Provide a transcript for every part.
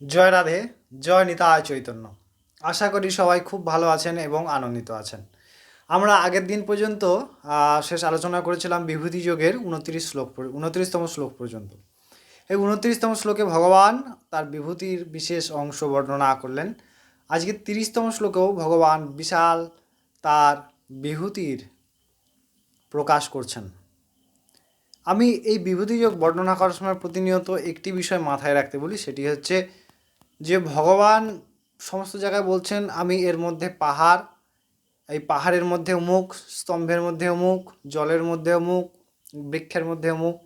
জয় রাধে, জয় নিতায় চৈতন্য। আশা করি সবাই খুব ভালো আছেন এবং আনন্দিত আছেন। আমরা আগের দিন পর্যন্ত শেষ আলোচনা করেছিলাম বিভূতি যোগের উনত্রিশ শ্লোক উনত্রিশতম শ্লোক পর্যন্ত। এই উনত্রিশতম শ্লোকে ভগবান তার বিভূতির বিশেষ অংশ বর্ণনা করলেন। আজকে তিরিশতম শ্লোকেও ভগবান বিশাল তার বিভূতির প্রকাশ করছেন। আমি এই বিভূতি যোগ বর্ণনা করার সময় প্রতিনিয়ত একটি বিষয় মাথায় রাখতে বলি, সেটি হচ্ছে যে ভগবান সমস্ত জায়গায় বলছেন, আমি এর মধ্যে পাহাড়, এই পাহাড়ের মধ্যে অমুক, স্তম্ভের মধ্যে অমুক, জলের মধ্যে অমুক, বৃক্ষের মধ্যে অমুক।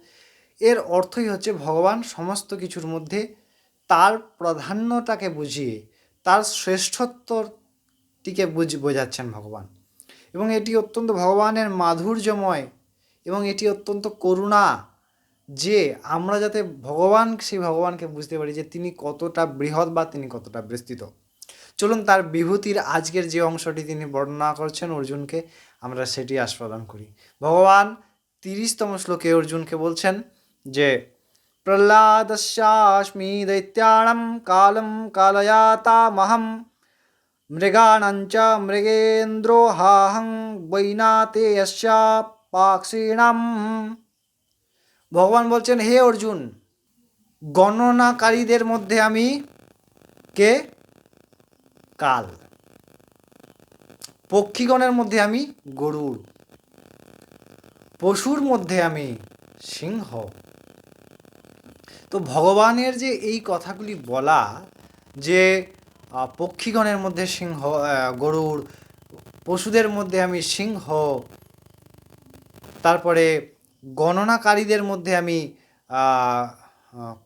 এর অর্থই হচ্ছে ভগবান সমস্ত কিছুর মধ্যে তার প্রাধান্যটাকে বুঝিয়ে, তার শ্রেষ্ঠত্বটিকে বুঝ, বোঝাচ্ছেন ভগবান। এবং এটি অত্যন্ত ভগবানের মাধুর্যময় এবং এটি অত্যন্ত করুণা যে আমরা যাতে ভগবান, সেই ভগবানকে বুঝতে পারি যে তিনি কতটা বৃহৎ বা তিনি কতটা বিস্তৃত। চলুন তার বিভূতির আজকের যে অংশটি তিনি বর্ণনা করছেন অর্জুনকে, আমরা সেটি আস্বাদন করি। ভগবান তিরিশতম শ্লোকে অর্জুনকে বলছেন যে, প্রহ্লাদস্যাস্মি দৈত্যাণম কালম কালয়াতামহম মৃগাণঞ্চ মৃগেন্দ্রোহাহং বৈনাতেয়স্যা পাক্ষিণাম ভগবান বলছেন, হে অর্জুন, গণনাকারীদের মধ্যে আমি কে? কাল। পক্ষীগণের মধ্যে আমি গরুর। পশুর মধ্যে আমি সিংহ। তো ভগবানের যে এই কথাগুলি বলা, যে পক্ষীগণের মধ্যে সিংহ গরুর, পশুদের মধ্যে আমি সিংহ, তারপরে গণনাকারীদের মধ্যে আমি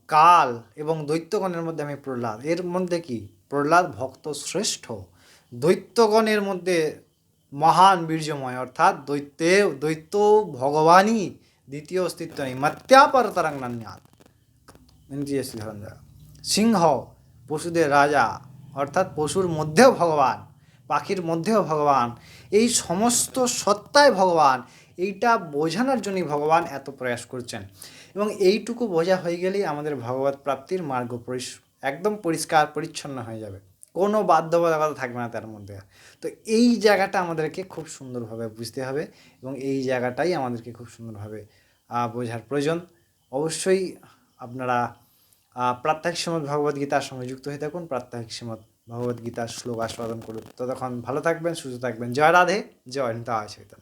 কাল এবং দৈত্যগণের মধ্যে আমি প্রহ্লাদ। এর মধ্যে কি? প্রহ্লাদ ভক্ত শ্রেষ্ঠ। দৈত্যগণের মধ্যে মহান বীর্যময়, অর্থাৎ দৈত্যে, দৈত্য ভগবানই দ্বিতীয় অস্তিত্ব নেই। মত্যাপর ধরন সিংহ, পশুদের রাজা, অর্থাৎ পশুর মধ্যেও ভগবান, পাখির মধ্যেও ভগবান। এই সমস্ত সত্তায় ভগবান এইটা বোঝানোর জন্যই ভগবান এত প্রয়াস করছেন। এবং এইটুকু বোঝা হয়ে গেলেই আমাদের ভগবত প্রাপ্তির মার্গ একদম পরিষ্কার, পরিচ্ছন্ন হয়ে যাবে। কোনো বাধ্যবাধকতা থাকবে না তার মধ্যে। তো এই জায়গাটা আমাদেরকে খুব সুন্দরভাবে বুঝতে হবে এবং এই জায়গাটাই আমাদেরকে খুব সুন্দরভাবে বোঝার প্রয়োজন। অবশ্যই আপনারা প্রাত্যহিক সময় ভগবদ্গীতার সঙ্গে যুক্ত হয়ে থাকুন। প্রাত্যহিক সময় ভগবদ্গীতার শ্লোক আস্বাদন করুন। ততক্ষণ ভালো থাকবেন, সুস্থ থাকবেন। জয় রাধে, জয় নিতা চৈতন্য